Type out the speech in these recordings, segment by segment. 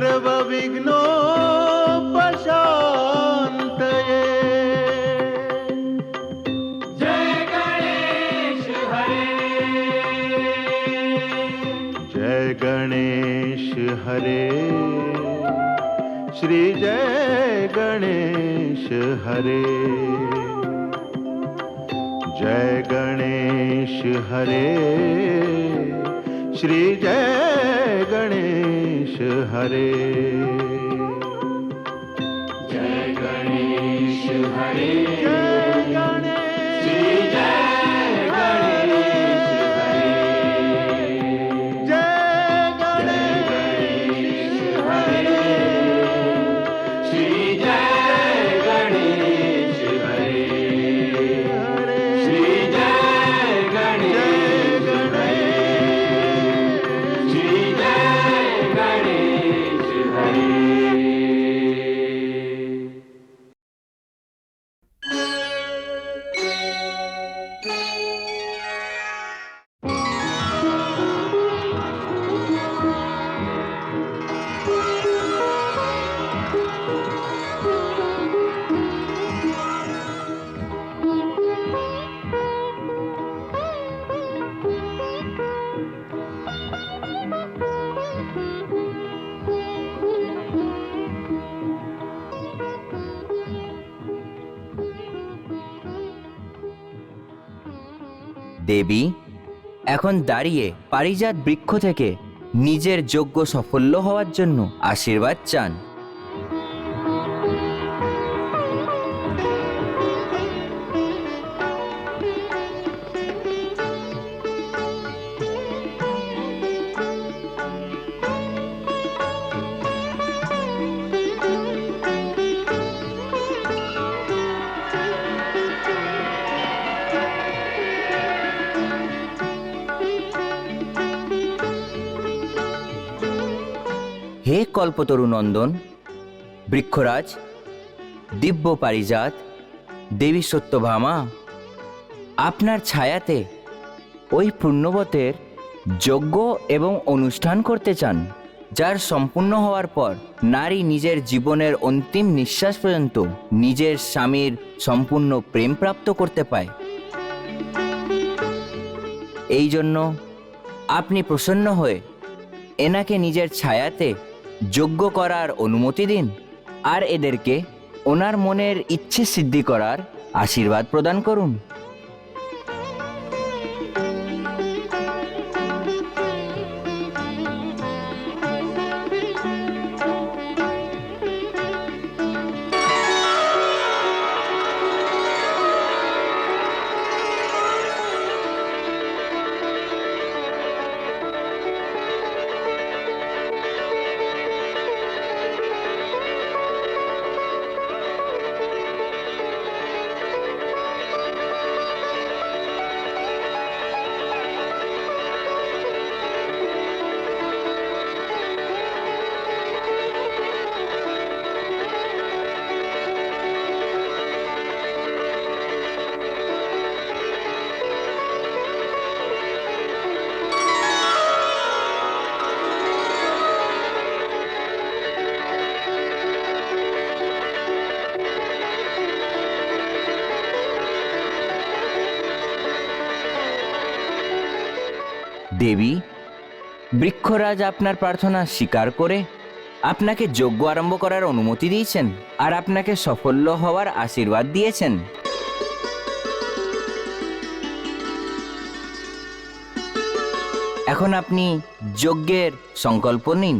सर्वविघ्नोपशान्तये जय गणेश हरे। श्री जय गणेश हरे। जय गणेश हरे। श्री जय गणेश हरे। जय गणेश हरे। দেবী এখন দাঁড়িয়ে পারিজাত বৃক্ষ থেকে নিজের যোগ্য সাফল্য হওয়ার জন্য আশীর্বাদ চান। হে কল্পতরু নন্দন, বৃক্ষরাজ, দিব্য পারিজাত, দেবী সত্যভামা, আপনার ছায়াতে ওই পুণ্যবতের যজ্ঞ এবং অনুষ্ঠান করতে চান, যার সম্পূর্ণ হওয়ার পর নারী নিজের জীবনের অন্তিম নিঃশ্বাস পর্যন্ত নিজের স্বামীর সম্পূর্ণ প্রেম প্রাপ্ত করতে পায়। এই জন্য আপনি প্রসন্ন হয়ে এনাকে নিজের ছায়াতে যোগ্য করার অনুমতি দিন আর এদেরকে ওনার মনের ইচ্ছে সিদ্ধি করার আশীর্বাদ প্রদান করুন। দেবী, বৃক্ষরাজ আপনার প্রার্থনা স্বীকার করে আপনাকে যজ্ঞ আরম্ভ করার অনুমতি দিয়েছেন আর আপনাকে সফল্য হওয়ার আশীর্বাদ দিয়েছেন। এখন আপনি যজ্ঞের সংকল্প নিন।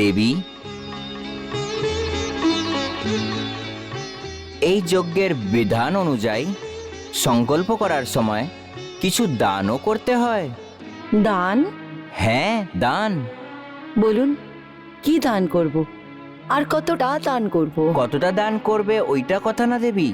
দেবী। এই যজ্ঞের বিধান অনুযায়ী সংকল্প করার সময় কিছু দানও করতে হয়। দান? হ্যাঁ দান। বলুন কি দান করব? আর কতটা দান করব? কতটা দান করবে ওইটা কথা না দেবী।